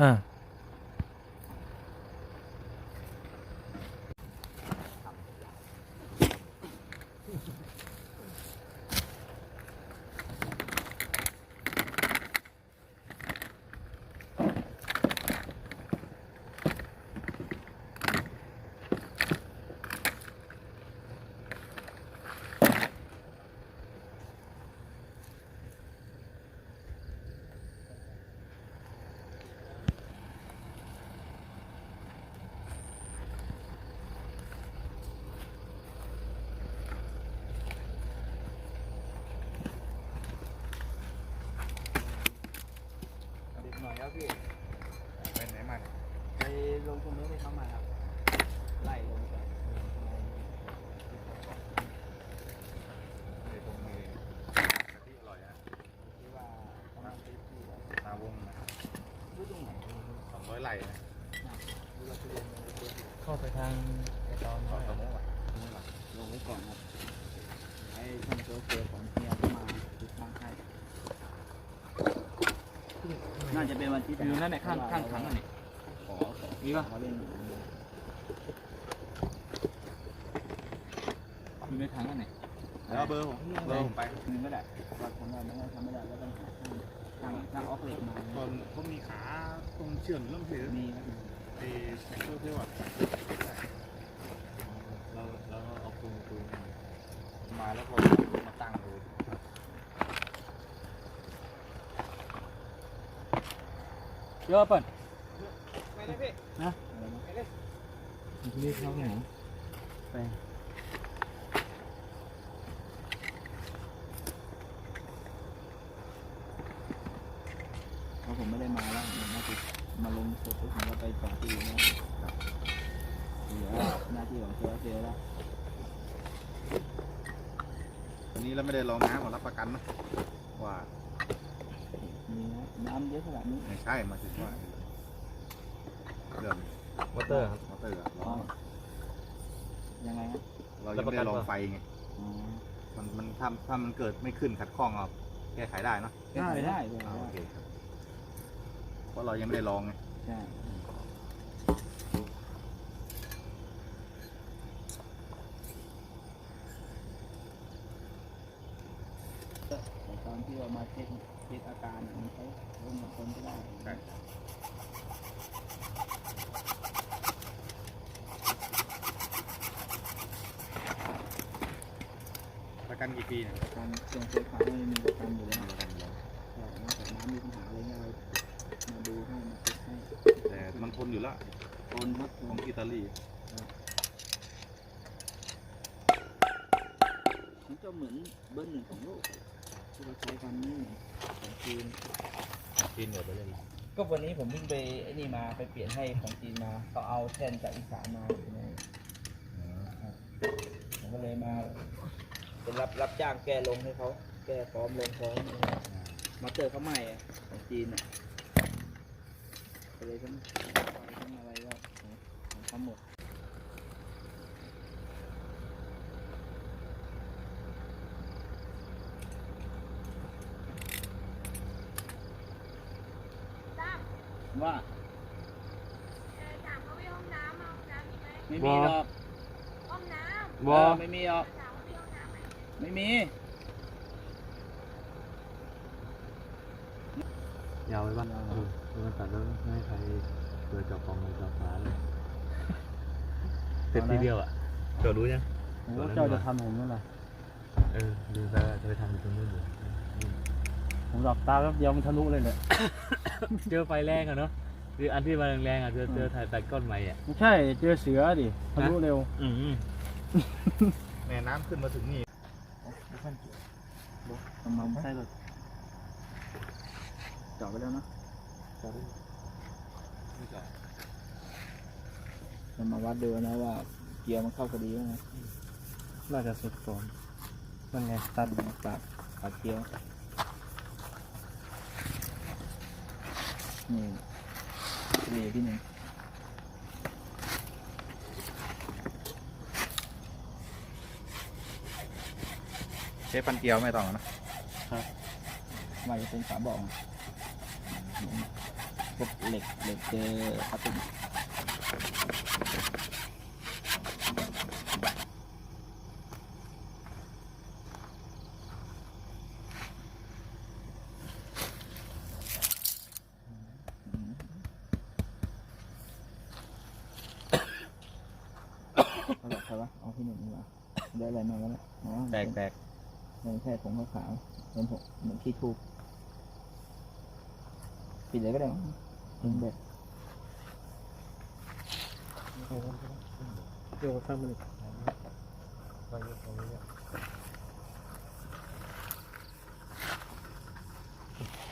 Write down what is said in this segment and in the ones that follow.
อ่า เด็กหน่อยครับพี่ ไปไหนมา ไปลงตรงนี้ได้เข้ามาครับ ไล่ลงไป ไปตรงนี้กะทิอร่อยนะ ที่ว่าประมาณที่ที่ว่า นาวงนะ รู้ตรงไหน สองร้อยไร่นะ รู้ เราจะเรียนอะไรเรียนอยู่เข้าไปทางไอ้ตอนต่น้ออยตะอะมุอะลงไว้ก่อนครับให้ท่านโจ๊กเจอของเฮียเข้ามาติดตั้งให้น่าจะเป็นวันที่อยู่นั่นแหละข้างข้างถังนั่นแหละขอขอมีปะขอเล่นอยู่ในถังนั่นแหละแล้วเบอร์ผมเบอร์ผมไปมีไม่ได้ว่าทำได้ไม่ได้ทำไม่ได้ก็ต้องหาทาง ทางทางออกเหล็กมาตอนเขามีขาตรงเชื่อมเรื่องถือมีครับไอ้แท็กเตอร์ที่ว่าเราเราเอาปูนปูนมาแล้วก็มาตั้งเลยเยอะเปิดไม่ได้พี่นะไม่ได้นี่เขาไหนไป เพราะผมไม่ได้มาแล้วผมมาติดมาลงเสร็จปุ๊บผมก็ไปต่อที่อื่นแล้วเหลือหน้าที่ของ เสือเสือแล้วอันนี้เราไม่ได้ลองน้ำหมดรับประกันนะว่ามีน้ำเยอะขนาดนี้ไม่ใช่มาถึงว่าเรื่องมอเตอร์ครับมอเตอร์อะอ๋อยังไงครับเรายังไม่ได้ลองไฟไงอ๋อ มันมันถ้าถ้ามันเกิดไม่ขึ้นขัดข้องเราแก้ไขได้เนอะได้ได้ได้ อ่าโอเคครับเพราะเรายังไม่ได้ลองไง ใช่แต่ตอนที่ เรามาเช็คเช็คอาการนะมันใช้ลงกับคนก็ได้ใช่ประกันกี่ปีเนี่ยการเครื่องใช้ขาไม่มีประกันอยู่แล้วแต่นอกจากน้ำมีปัญหาอะไรเงี้ยเรามาดูให้มาเช็คให้แต่มันทนอยู่ล้วโอนครับของอิตาลีมันก็เหมือนเบอร์หนึ่งของโลก ที่เราใช้กันนี่ของจีนกินเดี๋ยวไปเลยก็วันนี้ผมเพิ่งไปไอ้นี่มาไปเปลี่ยนให้ของจีนมาเขาเอาแทนจากอีสานมาอยู่ในผมก็เลยมาเป็นรับรับจ้างแก้ลงให้เขาแก้พร้อมลงพร้อมมาเจอเขาใหม่อะของจีนอะก็เลยทั้งไฟทั้งอะไรก็ของของเขาหมด ว่าเออถามเขาไปห้องน้ำเอาห้องน้ำมีไหมไม่มีหรอกห้องน้เออไม่มีหรอกำถามว่ามีห้องน้ำไหมไม่มียาวไปบ้างเออมันตัดแล้วไม่ให้ใครเปิดจับกล่องเลยจับฝาเลยเสร็จทีเดียวอะเจ้ารู้ยังเจ้าจะทำผมนั่นแหละเออดูไปจะไปทำอยู่ตรงนู้นอยู่ ผมหลับตาแป๊บเดียวมันทะลุเลยเนี่ย เจอไฟแรงอะเนาะคืออันที่มันแรงๆอะเจอเจอถ่ายตัดก้อนใหม่อะไม่ใช่เจอเสือดิทะลุเร็ว อืมแม่น้ำขึ้นมาถึงนี่ทำมาไม่ใช่หรอกจอดไปแล้วนะจอดไปไม่จอดจะมาวัดดูนะว่า เกียร์มันเข้าพอดีไหมน่าจะสุดก่อนนั่นไงตัดปากปากเกียร์ นี่นี่ที่หนึ่งใช้ปันเกลียวไม่ต้องนะว่าจะเป็นฝาบ่องพวกเหล็กเหล็กเจอพลาสติกเขาบอกใคร วะเอาพี่หนุ่มดีกว่าได้อะไรมาแล้วเนี่ยอ๋อแตกแตกไม่ใช่ผงขาวๆเหมือนผมเหมือนขี้ทูบปิดเลยก็ได้มั้งอืมแบบเดี๋ยวข้างมันอีก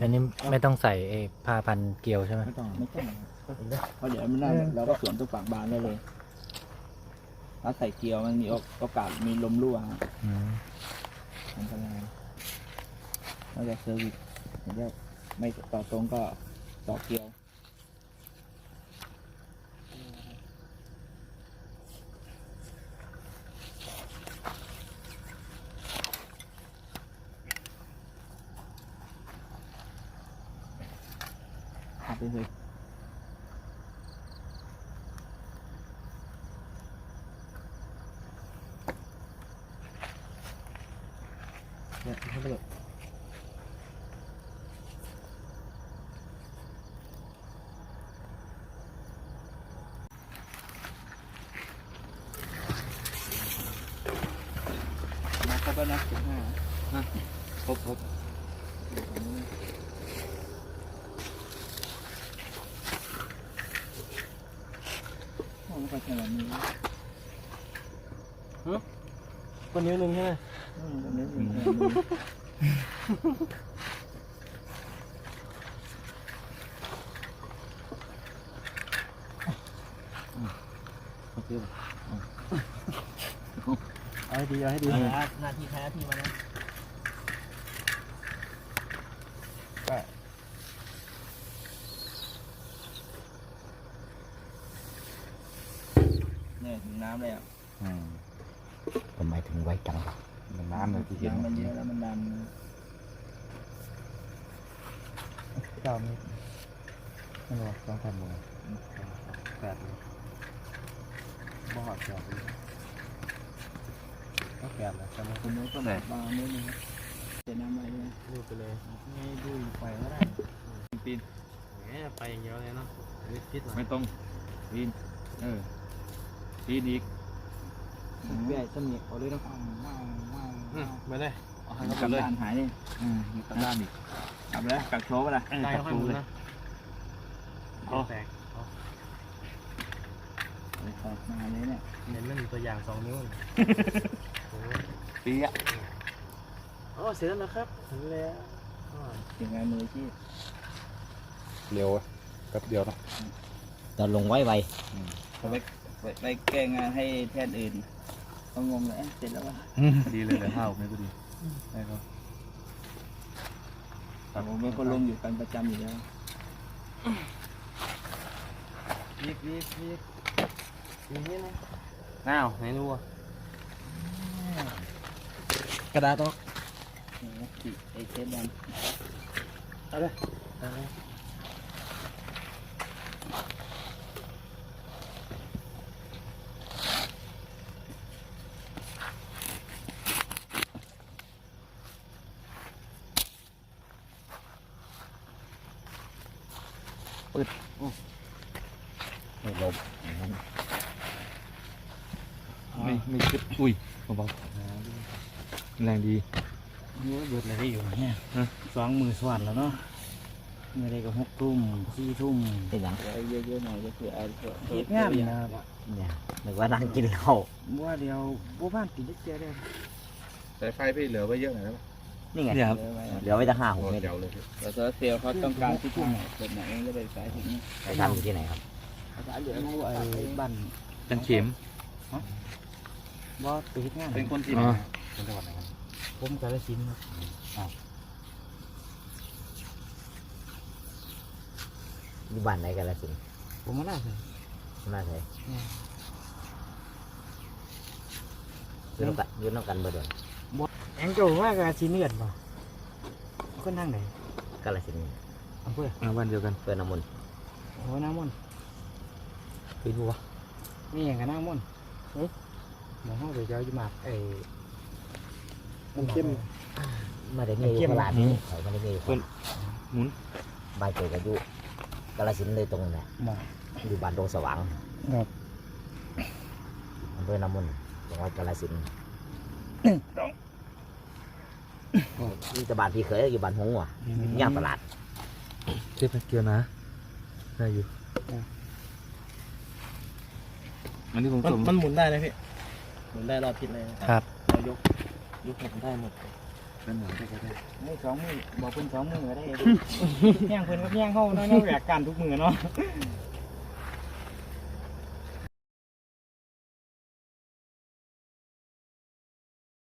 อันนี้ไม่ต้องใส่ไอ้ผ้าพันเกลียวใช่ไหมไม่ต้องไม่ต้องเพราะเดี๋ยวมันน่าเราก็สวมตัวปากบานได้เลย ถ้าใส่เกลียวมันมีโอกาสมีลมรั่วฮะอันตรายนอกจากเซอร์วิสเดี๋ยวไม่ต่อตรงก็ต่อเกลียวขับไปเลย เนี่ยข้างมันอีกมาครบแล้วนะสิบห้าครบครบโอ้ไม่ค่อยใช่แบบนี้ คนนิ้วหนึ่งใช่ไหมอืมแบบนี้สิแบบนี้โอเคป่ะเอาให้ดีเอาให้ดีหน้าที่ใครหน้าที่มานะเนี่ยถึงน้ำเลยอะอืมทำไมถึงไว้จังมันน้ำเลยที่เห็นมันเยอะแล้วมันดันเก้าเมตรไม่รู้สองพันโมแปดบ่อดแปดก็แปดแหละใช่ไหมคนนู้นก็แบบบางนิดนึงเจน้ำอะไรเนี่ยรูไปเลยไม่ดูไปก็ได้ปีนแหมไปอย่างเดียวเลยเนาะไม่ต้องปีนเออปีนอีก ใหญ่สมิกเอาเลยต้องอืมไปเลยเอาให้เขากลับเลยหายนี่อืมมีกลับด้านอีกกลับแล้วกักโชว์ป่ะล่ะตายกลับค่อยตูหมุนเลยนะเอาแตกมาเลยเนี่ยเน้นมันตัวอย่างสองนิ้วโอ้ปีอะโอ้เสร็จแล้วนะครับเสร็จแล้วถึงงานมืออาชีพเร็วแป๊บเดียวนะจะลงไว้ไวเขาไปไปไปแก้งานให้แทนอื่น เขางงเลยเอ๊ะเสร็จแล้ววะดีเลยเลยห้าวไม่ก็ดีได้ครับแต่ผมเป็นคนลงอยู่กันประจำอยู่แล้วยิบยิบยิบอย่างนี้นะน้าวไหนรู้อะกระดาษตอกนี่นะติไอเทปดันเอาเลยเอาเลย ไม่ลมไม่ไม่คิดอุ้ยเบาๆแรงดีเยอะเบิดเลยได้อยู่เนี่ยสองมือสว่านแล้วเนาะเมื่อไรก็หกทุ่มสี่ทุ่มเป็นหยังเดี๋ยวเยอะๆหน่อยก็คือไอ้พวกเฮ็ดงานนะครับเนี่ยนึกว่านั่งกินเหล้าว่าเดียวบัวบ้านกินได้เจอได้สายไฟพี่เหลือไว้เยอะหน่อยได้ไหม นี่ไงเดี๋ยวเยอะไว้เหลือไว้ตั้งห้าหกเมตรเดี๋ยวเลยแต่โซลาร์เซลล์เขาต้องการที่ที่ไหนแบบไหนก็ไปสายถึงนี่ไปทำอยู่ที่ไหนครับสายเหลืองไอ้บ้านจังเข็มบ่ไปเฮ็ดงานเป็นคนที่ไหนเป็นจังหวัดไหนครับผมกาลสินธุ์ครับอยู่บ้านไหนกันละสิผมมาได้เลยน่าใช่อืมยืนน้ำกันยืนน้ำกันบ่เดิน แองเจ้าว่ากาสิเนือดบ่คนทางไหนกาลสินธุ์อำเภอบ้านเดียวกันเพื่อนน้ำมนต์อเป็นบัวนี่อย่างกันหน้ามุ่นเฮ้ยหมอห้องไปเจ้าอยู่หมากไอ้มันเข้ม มาได้มีอยู่ตลาดนี้เขาไม่ได้มีคนหมุน บ้านเกิดกันอยู่กาลสินธุ์เลยตรงนั้นแหละหมออยู่บ้านดงสว่างครับ อำเภอนามุนจังหวัดกาลสินธุ์ นี่จะบ้านพี่เคยอยู่บ้านหงส์ว่ะย่างตลาดเจ็บเกียวนะได้อยู่อันนี้ผมมันส่งมันหมุนได้นะพี่หมุนได้รอบทิศเลยนะครับเรายกยกหมุนได้หมดเป็นหมุนได้ก็ได้นี่สองมือบอกเพิ่นสองมือก็ได้แย่งเพิ่นกับแย่งเฮาเนาะแย่งแหวกกันทุกมือเนาะ